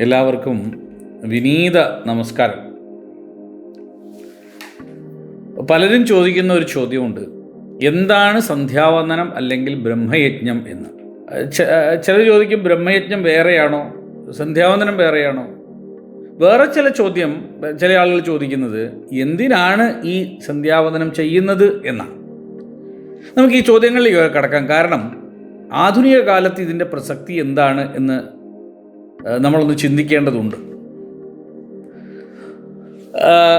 എല്ലാവർക്കും വിനീത നമസ്കാരം. പലരും ചോദിക്കുന്ന ഒരു ചോദ്യമുണ്ട്. എന്താണ് സന്ധ്യാവന്ദനം അല്ലെങ്കിൽ ബ്രഹ്മയജ്ഞം എന്ന്? ചിലർ ചോദിക്കും ബ്രഹ്മയജ്ഞം വേറെയാണോ? സന്ധ്യാവന്ദനം വേറെയാണോ? വേറെ ചില ചോദ്യം ചില ആളുകൾ ചോദിക്കുന്നത് എന്തിനാണ് ഈ സന്ധ്യാവന്ദനം ചെയ്യുന്നത് എന്നാണ്. നമുക്ക് ഈ ചോദ്യങ്ങളിലേക്ക് കടക്കാം. കാരണം ആധുനിക കാലത്ത് ഇതിന്റെ പ്രസക്തി എന്താണ് എന്ന് നമ്മളൊന്ന് ചിന്തിക്കേണ്ടതുണ്ട്.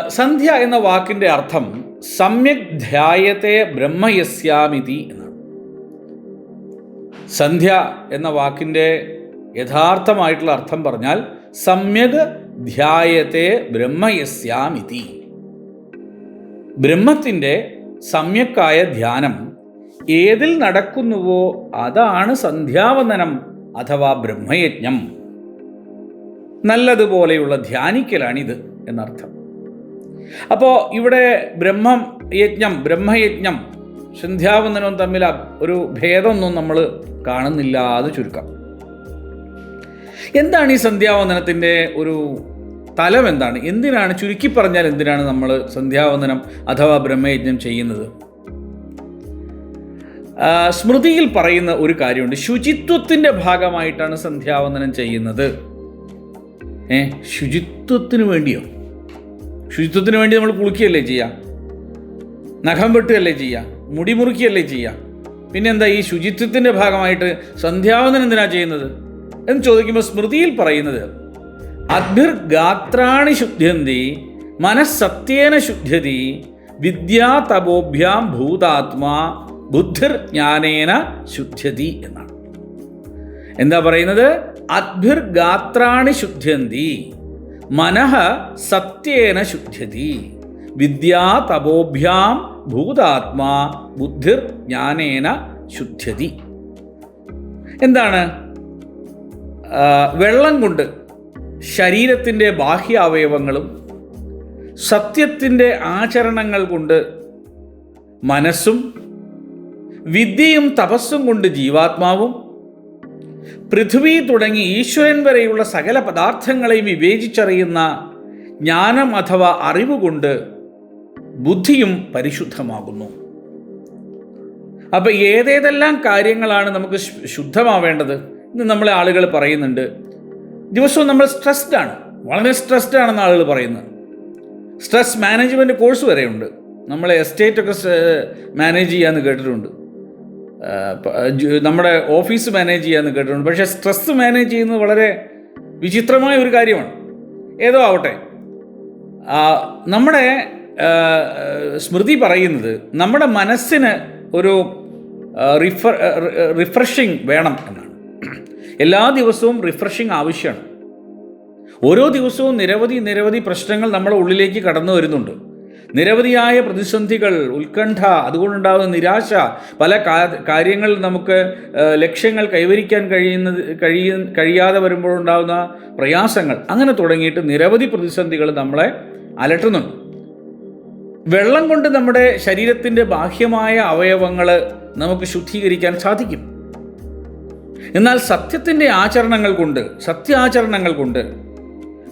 സന്ധ്യ എന്ന വാക്കിന്റെ അർത്ഥം സമ്യക് ധ്യായത്തെ ബ്രഹ്മയസ്യാമിതി എന്നാണ്. സന്ധ്യ എന്ന വാക്കിന്റെ യഥാർത്ഥമായിട്ടുള്ള അർത്ഥം പറഞ്ഞാൽ സമ്യക് ധ്യായത്തെ ബ്രഹ്മയസ്യാമിതി. ബ്രഹ്മത്തിന്റെ സമ്യക്കായ ധ്യാനം ഏതിൽ നടക്കുന്നുവോ അതാണ് സന്ധ്യാവന്ദനം അഥവാ ബ്രഹ്മയജ്ഞം. നല്ലതുപോലെയുള്ള ധ്യാനിക്കലാണിത് എന്നർത്ഥം. അപ്പോൾ ഇവിടെ ബ്രഹ്മം യജ്ഞം ബ്രഹ്മയജ്ഞം സന്ധ്യാവന്ദനവും തമ്മിൽ ഒരു ഭേദമൊന്നും നമ്മൾ കാണുന്നില്ല അത് ചുരുക്കം. എന്താണ് ഈ സന്ധ്യാവന്ദനത്തിന്റെ ഒരു തലം എന്താണ്? എന്തിനാണ് ചുരുക്കി പറഞ്ഞാൽ എന്തിനാണ് നമ്മൾ സന്ധ്യാവന്ദനം അഥവാ ബ്രഹ്മയജ്ഞം ചെയ്യുന്നത്? സ്മൃതിയിൽ പറയുന്ന ഒരു കാര്യമുണ്ട്. ശുചിത്വത്തിന്റെ ഭാഗമായിട്ടാണ് സന്ധ്യാവന്ദനം ചെയ്യുന്നത്. ഏ ശുചിത്വത്തിന് വേണ്ടിയോ? ശുചിത്വത്തിന് വേണ്ടി നമ്മൾ കുളിക്കുകയല്ലേ ചെയ്യുക നഖം വെട്ടുകയല്ലേ ചെയ്യുക മുടി മുറിക്കുകയല്ലേ ചെയ്യുക പിന്നെന്താ ഈ ശുചിത്വത്തിന്റെ ഭാഗമായിട്ട് സന്ധ്യാവന്ദനം എന്തിനാ ചെയ്യുന്നത്? എന്ന് ചോദിക്കുമ്പോൾ സ്മൃതിയിൽ പറയുന്നത് അദ്ഭിർ ഗാത്രാണി ശുദ്ധ്യന്തി മനസ്സത്യേന ശുദ്ധ്യതി വിദ്യാ തപോഭ്യാം ഭൂതാത്മാ ബുദ്ധിർ ജ്ഞാനേന ശുദ്ധ്യതി എന്നാണ്. എന്താ പറയുന്നത്? അദ്ഭിർ ഗാത്രാണി ശുദ്ധ്യന്തി മനഃ സത്യേന ശുദ്ധ്യതി വിദ്യാ തപോഭ്യാം ഭൂതാത്മാ ബുദ്ധിർ ജ്ഞാനേന ശുദ്ധ്യതി. എന്താണ്? വെള്ളം കൊണ്ട് ശരീരത്തിന്റെ ബാഹ്യ അവയവങ്ങളും സത്യത്തിന്റെ ആചരണങ്ങൾ കൊണ്ട് മനസ്സും വിദ്യയും തപസ്സും കൊണ്ട് ജീവാത്മാവും പൃഥ്വി തുടങ്ങി ഈശ്വരൻ വരെയുള്ള സകല പദാർത്ഥങ്ങളെയും വിവേചിച്ചറിയുന്ന ജ്ഞാനം അഥവാ അറിവ് കൊണ്ട് ബുദ്ധിയും പരിശുദ്ധമാകുന്നു. അപ്പം ഏതേതെല്ലാം കാര്യങ്ങളാണ് നമുക്ക് ശുദ്ധമാവേണ്ടത് എന്ന് നമ്മളെ ആളുകൾ പറയുന്നുണ്ട്. ദിവസവും നമ്മൾ സ്ട്രെസ്ഡ് ആണ്. വളരെ സ്ട്രെസ്ഡ് ആണെന്ന് ആളുകൾ പറയുന്നത് സ്ട്രെസ് മാനേജ്മെന്റ് കോഴ്സ് വരെയുണ്ട്. നമ്മളെ എസ്റ്റേറ്റ് ഒക്കെ മാനേജ് ചെയ്യാമെന്ന് കേട്ടിട്ടുണ്ട്. നമ്മുടെ ഓഫീസ് മാനേജ് ചെയ്യാമെന്ന് കേട്ടിട്ടുണ്ട്. പക്ഷേ സ്ട്രെസ് മാനേജ് ചെയ്യുന്നത് വളരെ വിചിത്രമായ ഒരു കാര്യമാണ്. ഏതോ ആവട്ടെ. നമ്മുടെ സ്മൃതി പറയുന്നത് നമ്മുടെ മനസ്സിന് ഒരു റിഫർ റിഫ്രഷിങ് വേണം എന്നാണ്. എല്ലാ ദിവസവും റിഫ്രഷിങ് ആവശ്യമാണ്. ഓരോ ദിവസവും നിരവധി നിരവധി പ്രശ്നങ്ങൾ നമ്മുടെ ഉള്ളിലേക്ക് കടന്നു വരുന്നുണ്ട്. നിരവധിയായ പ്രതിസന്ധികൾ ഉത്കണ്ഠ അതുകൊണ്ടുണ്ടാകുന്ന നിരാശ പല കാര്യങ്ങൾ നമുക്ക് ലക്ഷ്യങ്ങൾ കൈവരിക്കാൻ കഴിയുന്നത് കഴിയ കഴിയാതെ വരുമ്പോഴുണ്ടാകുന്ന പ്രയാസങ്ങൾ. അങ്ങനെ തുടങ്ങിയിട്ട് നിരവധി പ്രതിസന്ധികൾ നമ്മളെ അലട്ടുന്നുണ്ട്. വെള്ളം കൊണ്ട് നമ്മുടെ ശരീരത്തിന്റെ ബാഹ്യമായ അവയവങ്ങൾ നമുക്ക് ശുദ്ധീകരിക്കാൻ സാധിക്കും. എന്നാൽ സത്യത്തിന്റെ ആചരണങ്ങൾ കൊണ്ട് സത്യാചരണങ്ങൾ കൊണ്ട്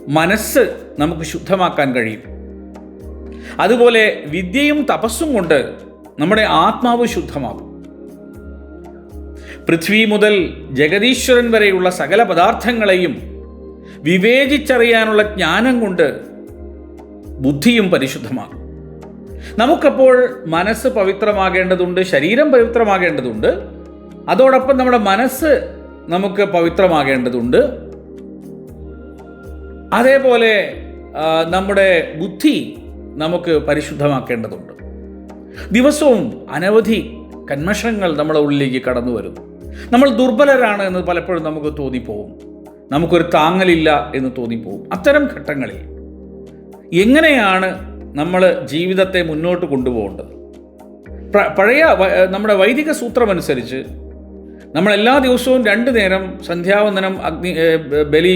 മനസ്സ് നമുക്ക് ശുദ്ധമാക്കാൻ കഴിയും. അതുപോലെ വിദ്യയും തപസ്സും കൊണ്ട് നമ്മുടെ ആത്മാവ് ശുദ്ധമാകും. പൃഥ്വി മുതൽ ജഗദീശ്വരൻ വരെയുള്ള സകല പദാർത്ഥങ്ങളെയും വിവേചിച്ചറിയാനുള്ള ജ്ഞാനം കൊണ്ട് ബുദ്ധിയും പരിശുദ്ധമാകും. നമുക്കപ്പോൾ മനസ്സ് പവിത്രമാകേണ്ടതുണ്ട് ശരീരം പവിത്രമാകേണ്ടതുണ്ട്. അതോടൊപ്പം നമ്മുടെ മനസ്സ് നമുക്ക് പവിത്രമാകേണ്ടതുണ്ട്. അതേപോലെ നമ്മുടെ ബുദ്ധി നമുക്ക് പരിശുദ്ധമാക്കേണ്ടതുണ്ട്. ദിവസവും അനവധി കന്മഷങ്ങൾ നമ്മുടെ ഉള്ളിലേക്ക് കടന്നു വരുന്നു. നമ്മൾ ദുർബലരാണ് എന്ന് പലപ്പോഴും നമുക്ക് തോന്നിപ്പോവും. നമുക്കൊരു താങ്ങലില്ല എന്ന് തോന്നിപ്പോവും. അത്തരം ഘട്ടങ്ങളിൽ എങ്ങനെയാണ് നമ്മൾ ജീവിതത്തെ മുന്നോട്ട് കൊണ്ടുപോകേണ്ടത്? പഴയ നമ്മുടെ വൈദിക സൂത്രമനുസരിച്ച് നമ്മൾ എല്ലാ ദിവസവും രണ്ട് നേരം സന്ധ്യാവന്ദനം അഗ്നി ബലി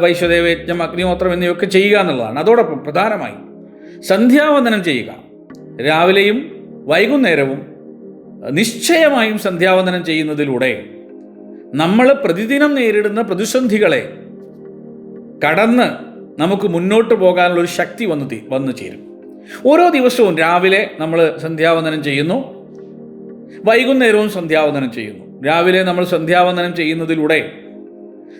വൈശ്വദേവയജ്ഞം അഗ്നിഹോത്രം എന്നിവയൊക്കെ ചെയ്യുക എന്നുള്ളതാണ്. അതോടൊപ്പം പ്രധാനമായി സന്ധ്യാവന്ദനം ചെയ്യുക. രാവിലെയും വൈകുന്നേരവും നിശ്ചയമായും സന്ധ്യാവന്ദനം ചെയ്യുന്നതിലൂടെ നമ്മൾ പ്രതിദിനം നേരിടുന്ന പ്രതിസന്ധികളെ കടന്ന് നമുക്ക് മുന്നോട്ട് പോകാനുള്ള ഒരു ശക്തി വന്നു വന്നു ചേരും. ഓരോ ദിവസവും രാവിലെ നമ്മൾ സന്ധ്യാവന്ദനം ചെയ്യുന്നു. വൈകുന്നേരവും സന്ധ്യാവന്ദനം ചെയ്യുന്നു. രാവിലെ നമ്മൾ സന്ധ്യാവന്ദനം ചെയ്യുന്നതിലൂടെ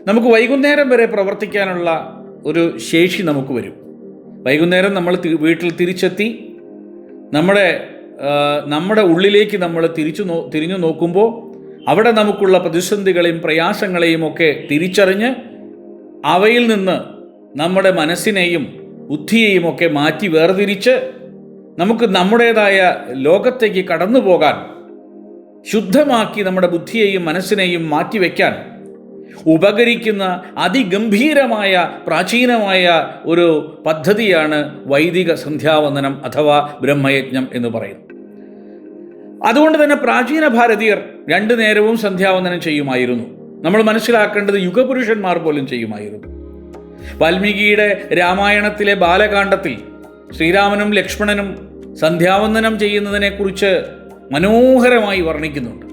നമുക്ക് വൈകുന്നേരം വരെ പ്രവർത്തിക്കാനുള്ള ഒരു ശേഷി നമുക്ക് വരും. വൈകുന്നേരം നമ്മൾ വീട്ടിൽ തിരിച്ചെത്തി. നമ്മുടെ നമ്മുടെ ഉള്ളിലേക്ക് നമ്മൾ തിരിച്ചു നോ തിരിഞ്ഞു നോക്കുമ്പോൾ അവിടെ നമുക്കുള്ള പ്രതിസന്ധികളെയും പ്രയാസങ്ങളെയും ഒക്കെ തിരിച്ചറിഞ്ഞ് അവയിൽ നിന്ന് നമ്മുടെ മനസ്സിനെയും ബുദ്ധിയെയും ഒക്കെ മാറ്റി വേർതിരിച്ച് നമുക്ക് നമ്മുടേതായ ലോകത്തേക്ക് കടന്നു പോകാൻ ശുദ്ധമാക്കി നമ്മുടെ ബുദ്ധിയെയും മനസ്സിനെയും മാറ്റിവെക്കാൻ ഉപകരിക്കുന്ന അതിഗംഭീരമായ പ്രാചീനമായ ഒരു പദ്ധതിയാണ് വൈദിക സന്ധ്യാവന്ദനം അഥവാ ബ്രഹ്മയജ്ഞം എന്ന് പറയുന്നത്. അതുകൊണ്ട് തന്നെ പ്രാചീന ഭാരതീയർ രണ്ടു നേരവും സന്ധ്യാവന്ദനം ചെയ്യുമായിരുന്നു. നമ്മൾ മനസ്സിലാക്കേണ്ടത് യുഗപുരുഷന്മാർ പോലും ചെയ്യുമായിരുന്നു. വാൽമീകിയുടെ രാമായണത്തിലെ ബാലകാണ്ഡത്തിൽ ശ്രീരാമനും ലക്ഷ്മണനും സന്ധ്യാവന്ദനം ചെയ്യുന്നതിനെക്കുറിച്ച് മനോഹരമായി വർണിക്കുന്നുണ്ട്.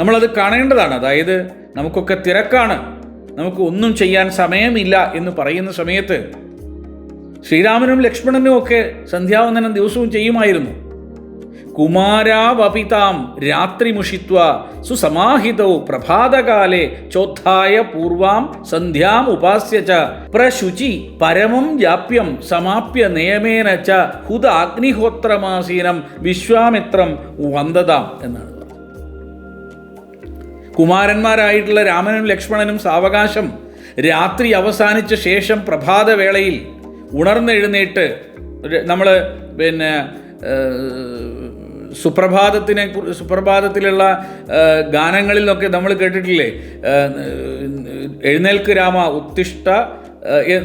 നമ്മളത് കാണേണ്ടതാണ്. അതായത് നമുക്കൊക്കെ തിരക്കാണ് നമുക്ക് ഒന്നും ചെയ്യാൻ സമയമില്ല എന്ന് പറയുന്ന സമയത്ത് ശ്രീരാമനും ലക്ഷ്മണനും ഒക്കെ സന്ധ്യാവന്ദനം ദിവസവും ചെയ്യുമായിരുന്നു കുമാരാവപിതാം രാത്രി മുഷിത്വ സുസമാഹിതൗ പ്രഭാതകാലെ ചോദ്ധായ പൂർവാം സന്ധ്യാം ഉപാസ്യ ച പ്രശുചി പരമം ജാപ്യം സമാപ്യ നിയമേന ച ഹുത അഗ്നിഹോത്രമാസീനം വിശ്വാമിത്രം വന്ദതാം എന്നാണ്. കുമാരന്മാരായിട്ടുള്ള രാമനും ലക്ഷ്മണനും സാവകാശം രാത്രി അവസാനിച്ച ശേഷം പ്രഭാതവേളയിൽ ഉണർന്നെഴുന്നേറ്റ് നമ്മൾ പിന്നെ സുപ്രഭാതത്തിനെ സുപ്രഭാതത്തിലുള്ള ഗാനങ്ങളിലൊക്കെ നമ്മൾ കേട്ടിട്ടില്ലേ? എഴുന്നേൽക്ക് രാമ ഉത്തിഷ്ട ഏഹ്,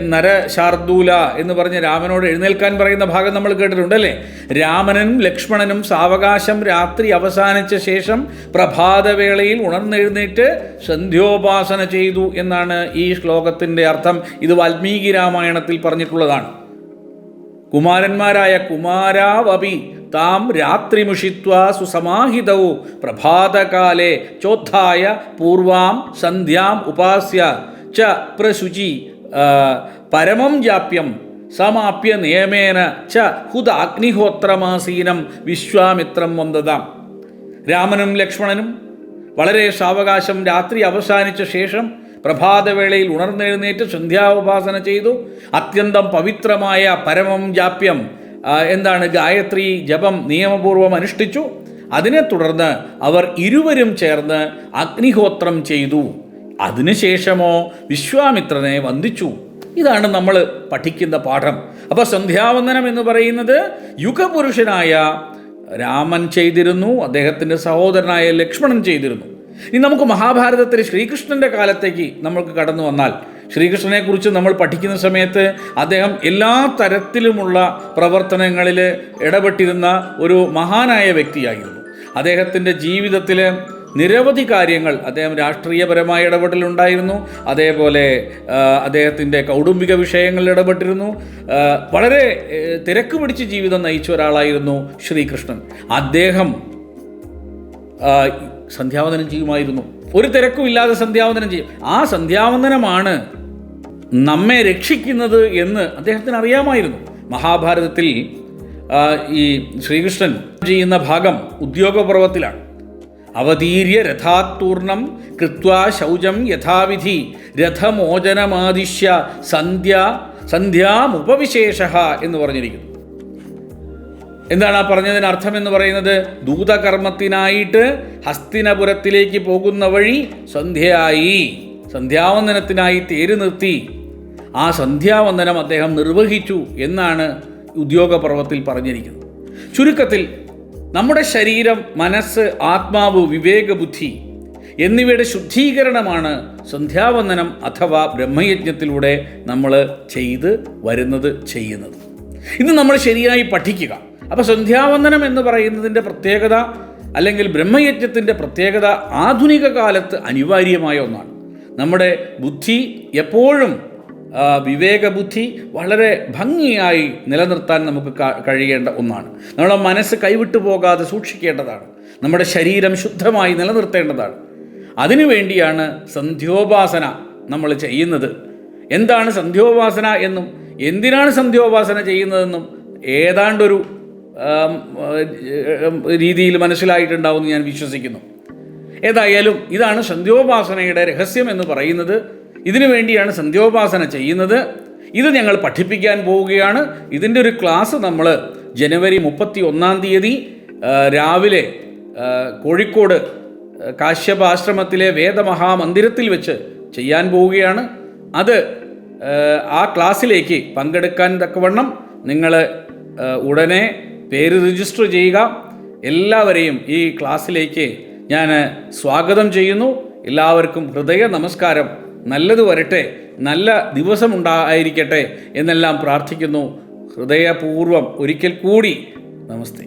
നരശാർദൂല എന്ന് പറഞ്ഞ് രാമനോട് എഴുന്നേൽക്കാൻ പറയുന്ന ഭാഗം നമ്മൾ കേട്ടിട്ടുണ്ട് അല്ലേ രാമനും ലക്ഷ്മണനും സാവകാശം രാത്രി അവസാനിച്ച ശേഷം പ്രഭാതവേളയിൽ ഉണർന്നെഴുന്നേറ്റ് സന്ധ്യോപാസന ചെയ്തു എന്നാണ് ഈ ശ്ലോകത്തിന്റെ അർത്ഥം. ഇത് വാൽമീകി രാമായണത്തിൽ പറഞ്ഞിട്ടുള്ളതാണ്. കുമാരന്മാരായ കുമാരാവപി താം രാത്രിമുഷിത്വ സുസമാഹിതൗ. പ്രഭാതകാലേ ചോദ്ധായ പൂർവാം സന്ധ്യാം ഉപാസ്യ ച പ്രശുചി പരമം ജാപ്യം സമാപ്യ നിയമേന ച ഹുത അഗ്നിഹോത്രമാസീനം വിശ്വാമിത്രം വന്നതാം രാമനും ലക്ഷ്മണനും വളരെ സാവകാശം രാത്രി അവസാനിച്ച ശേഷം പ്രഭാതവേളയിൽ ഉണർന്നെഴുന്നേറ്റ് സന്ധ്യാവഭാസന ചെയ്തു. അത്യന്തം പവിത്രമായ പരമം ജാപ്യം എന്താണ് ഗായത്രി ജപം നിയമപൂർവം അനുഷ്ഠിച്ചു. അതിനെ തുടർന്ന് അവർ ഇരുവരും ചേർന്ന് അഗ്നിഹോത്രം ചെയ്തു. അതിനുശേഷമോ വിശ്വാമിത്രനെ വന്ദിച്ചു. ഇതാണ് നമ്മൾ പഠിക്കുന്ന പാഠം. അപ്പോൾ സന്ധ്യാവന്ദനം എന്ന് പറയുന്നത് യുഗപുരുഷനായ രാമൻ ചെയ്തിരുന്നു അദ്ദേഹത്തിന്റെ സഹോദരനായ ലക്ഷ്മണൻ ചെയ്തിരുന്നു. ഇനി നമുക്ക് മഹാഭാരതത്തിൽ ശ്രീകൃഷ്ണന്റെ കാലത്തേക്ക് നമ്മൾക്ക് കടന്നു വന്നാൽ ശ്രീകൃഷ്ണനെക്കുറിച്ച് നമ്മൾ പഠിക്കുന്ന സമയത്ത് അദ്ദേഹം എല്ലാ തരത്തിലുമുള്ള പ്രവർത്തനങ്ങളിൽ ഇടപെട്ടിരുന്ന ഒരു മഹാനായ വ്യക്തിയായിരുന്നു. അദ്ദേഹത്തിന്റെ ജീവിതത്തിൽ നിരവധി കാര്യങ്ങൾ അദ്ദേഹം രാഷ്ട്രീയപരമായ ഇടപെടലുണ്ടായിരുന്നു അതേപോലെ അദ്ദേഹത്തിന്റെ കൗടുംബിക വിഷയങ്ങളിൽ ഇടപെട്ടിരുന്നു. വളരെ തിരക്ക് പിടിച്ച് ജീവിതം നയിച്ച ഒരാളായിരുന്നു ശ്രീകൃഷ്ണൻ. അദ്ദേഹം സന്ധ്യാവന്ദനം ചെയ്യുമായിരുന്നു. ഒരു തിരക്കും ഇല്ലാതെ സന്ധ്യാവന്ദനം ചെയ്യും. ആ സന്ധ്യാവന്ദനമാണ് നമ്മെ രക്ഷിക്കുന്നത് എന്ന് അദ്ദേഹത്തിന് അറിയാമായിരുന്നു. മഹാഭാരതത്തിൽ ഈ ശ്രീകൃഷ്ണൻ ചെയ്യുന്ന ഭാഗം ഉദ്യോഗപർവത്തിലാണ് അവതീര്യ രഥാത്തൂർണം കൃത്വാ ശൗചം യഥാവിധി രഥമോചനമാദിശ്യ സന്ധ്യ സന്ധ്യാമുപവിശേഷ എന്ന് പറഞ്ഞിരിക്കുന്നു. എന്താണ് ആ പറഞ്ഞതിന് അർത്ഥം എന്ന് പറയുന്നത്? ദൂതകർമ്മത്തിനായിട്ട് ഹസ്തിനപുരത്തിലേക്ക് പോകുന്ന വഴി സന്ധ്യയായി. സന്ധ്യാവന്ദനത്തിനായി തേര് നിർത്തി. ആ സന്ധ്യാവന്ദനം അദ്ദേഹം നിർവഹിച്ചു എന്നാണ് ഉദ്യോഗപർവത്തിൽ പറഞ്ഞിരിക്കുന്നത്. ചുരുക്കത്തിൽ നമ്മുടെ ശരീരം മനസ്സ് ആത്മാവ് വിവേകബുദ്ധി എന്നിവയുടെ ശുദ്ധീകരണമാണ് സന്ധ്യാവന്ദനം അഥവാ ബ്രഹ്മയജ്ഞത്തിലൂടെ നമ്മൾ ചെയ്ത് വരുന്നത് ചെയ്യുന്നത്. ഇത് നമ്മൾ ശരിയായി പഠിക്കുക. അപ്പോൾ സന്ധ്യാവന്ദനം എന്ന് പറയുന്നതിന്റെ പ്രത്യേകത അല്ലെങ്കിൽ ബ്രഹ്മയജ്ഞത്തിന്റെ പ്രത്യേകത ആധുനിക കാലത്ത് അനിവാര്യമായ ഒന്നാണ്. നമ്മുടെ ബുദ്ധി എപ്പോഴും വിവേകബുദ്ധി വളരെ ഭംഗിയായി നിലനിർത്താൻ നമുക്ക് കഴിയേണ്ട ഒന്നാണ്. നമ്മുടെ മനസ്സ് കൈവിട്ടു പോകാതെ സൂക്ഷിക്കേണ്ടതാണ്. നമ്മുടെ ശരീരം ശുദ്ധമായി നിലനിർത്തേണ്ടതാണ്. അതിനുവേണ്ടിയാണ് സന്ധ്യോപാസന നമ്മൾ ചെയ്യുന്നത്. എന്താണ് സന്ധ്യോപാസന എന്നും എന്തിനാണ് സന്ധ്യോപാസന ചെയ്യുന്നതെന്നും ഏതാണ്ടൊരു രീതിയിൽ മനസ്സിലായിട്ടുണ്ടാവുമെന്ന് ഞാൻ വിശ്വസിക്കുന്നു. ഏതായാലും ഇതാണ് സന്ധ്യോപാസനയുടെ രഹസ്യം എന്ന് പറയുന്നത്. ഇതിനു വേണ്ടിയാണ് സന്ധ്യോപാസന ചെയ്യുന്നത്. ഇത് ഞങ്ങൾ പഠിപ്പിക്കാൻ പോവുകയാണ്. ഇതിന്റെ ഒരു ക്ലാസ് നമ്മൾ ജനുവരി മുപ്പത്തി ഒന്നാം തീയതി രാവിലെ കോഴിക്കോട് കാശ്യപാശ്രമത്തിലെ വേദമഹാമന്ദിരത്തിൽ വെച്ച് ചെയ്യാൻ പോവുകയാണ്. അത് ആ ക്ലാസ്സിലേക്ക് പങ്കെടുക്കാൻ തക്കവണ്ണം നിങ്ങൾ ഉടനെ പേര് രജിസ്റ്റർ ചെയ്യുക. എല്ലാവരെയും ഈ ക്ലാസ്സിലേക്ക് ഞാൻ സ്വാഗതം ചെയ്യുന്നു. എല്ലാവർക്കും ഹൃദയ നമസ്കാരം. നല്ലത് വരട്ടെ നല്ല ദിവസമുണ്ടായിരിക്കട്ടെ എന്നെല്ലാം പ്രാർത്ഥിക്കുന്നു. ഹൃദയപൂർവം ഒരിക്കൽ കൂടി നമസ്തേ.